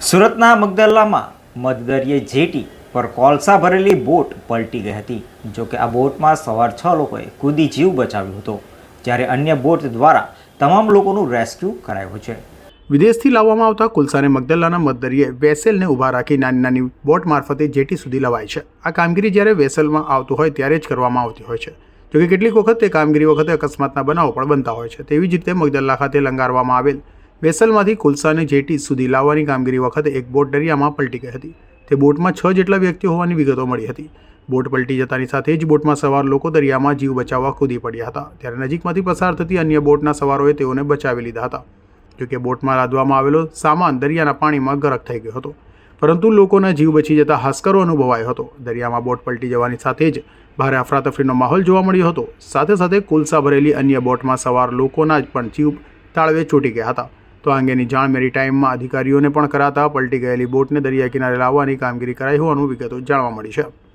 સુરતના મગદલ્લામાં મધદરિયે જેટી પર કોલસા ભરેલી બોટ પલટી ગઈ હતી. જોકે આ બોટમાં સવાર છ લોકોએ કૂદી જીવ બચાવ્યો હતો, જ્યારે અન્ય બોટ દ્વારા તમામ લોકોનું રેસ્ક્યુ કરાયું છે. વિદેશથી લાવવામાં આવતા કુલસાને મગદલ્લાના મધદરિયે વેસેલને ઊભા રાખી નાની નાની બોટ મારફતે જેટી સુધી લવાય છે. આ કામગીરી જ્યારે વેસલમાં આવતું હોય ત્યારે જ કરવામાં આવતી હોય છે. જોકે કેટલીક વખત તે કામગીરી વખતે અકસ્માતના બનાવો પણ બનતા હોય છે. તેવી જ રીતે મગદલ્લા ખાતે લંગારવામાં આવેલ વેસલમાંથી કુલસાને જેટી સુધી લાવવાની કામગીરી વખતે એક બોટ દરિયામાં પલટી ગઈ હતી. તે બોટમાં છ જેટલા વ્યક્તિઓ હોવાની વિગતો મળી હતી. બોટ પલટી જતાની સાથે જ બોટમાં સવાર લોકો દરિયામાં જીવ બચાવવા કૂદી પડ્યા હતા. ત્યારે નજીકમાંથી પસાર થતી અન્ય બોટના સવારોએ તેઓને બચાવી લીધા હતા. જોકે બોટમાં લાદવામાં આવેલો સામાન દરિયાના પાણીમાં ગરક થઈ ગયો હતો. પરંતુ લોકોના જીવ બચી જતા હાસ્કરો અનુભવાયો હતો. દરિયામાં બોટ પલટી જવાની સાથે જ ભારે અફરાતફરીનો માહોલ જોવા મળ્યો હતો. સાથે સાથે કોલસા ભરેલી અન્ય બોટમાં સવાર લોકોના જ પણ જીવ તાળવે ચોંટી ગયા હતા. તો આ અંગેની જાણ મેરી ટાઈમમાં અધિકારીઓને પણ કરાતા પલટી ગયેલી બોટને દરિયા કિનારે લાવવાની કામગીરી કરાઈ હોવાનું વિગતો જાણવા મળી છે.